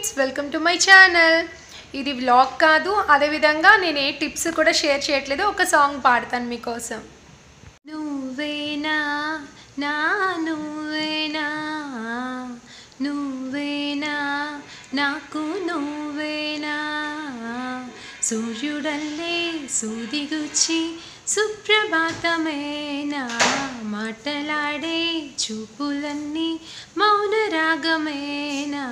Friends welcome to my channel. ఇది vlog కాదు అదేవిధంగా నేను ఏ టిప్స్ కూడా షేర్ చేయట్లేదు ఒక సాంగ్ పాడతాను మీకోసం. నువ్వేనా నా నువ్వేనా నువ్వేనా నాకు నువ్వేనా? సూర్యుడల్లే సూదిగుచ్చి సుప్రభాతమేనా? మాటలాడే చూపులన్నీ మౌన రాగమేనా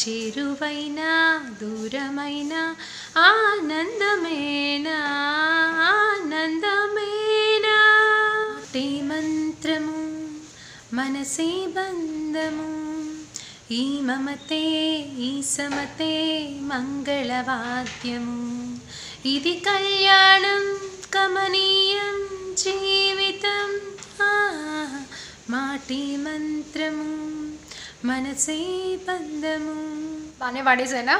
చేరువైనా దూరమైనా ఆనందమేనా ఆనందమేనా టే మంత్రము మనసే బంధము ఈ మమతే ఈ సమతే మంగళవాద్యము ఇది కళ్యాణం కమనీయం జీవితం ఆ, మాటి మంత్రము మనసే బంధము బాగానే పాడేసానా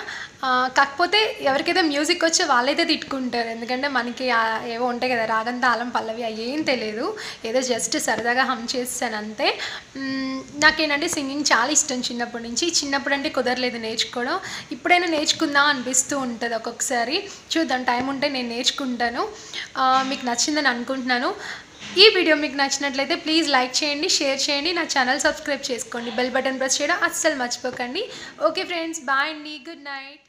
కాకపోతే ఎవరికైతే మ్యూజిక్ వచ్చో వాళ్ళైతే తిట్టుకుంటారు. ఎందుకంటే మనకి ఏవో ఉంటాయి కదా రాగం తాళం పల్లవి అవి ఏం తెలియదు. ఏదో జస్ట్ సరదాగా హమ్ చేస్తాను అంతే. నాకేంటంటే సింగింగ్ చాలా ఇష్టం చిన్నప్పటి నుంచి. చిన్నప్పుడు అంటే కుదరలేదు నేర్చుకోవడం. ఇప్పుడైనా నేర్చుకుందాం అనిపిస్తూ ఉంటుంది ఒక్కొక్కసారి. చూద్దాం టైం ఉంటే నేను నేర్చుకుంటాను. మీకు నచ్చిందని అనుకుంటున్నాను. ఈ వీడియో మీకు నచ్చినట్లయితే ప్లీజ్ లైక్ చేయండి షేర్ చేయండి నా ఛానల్ సబ్స్క్రైబ్ చేసుకోండి. బెల్ బటన్ ప్రెస్ చేయడం అస్సలు మర్చిపోకండి. ఓకే ఫ్రెండ్స్ బాయ్ అండి. Good night.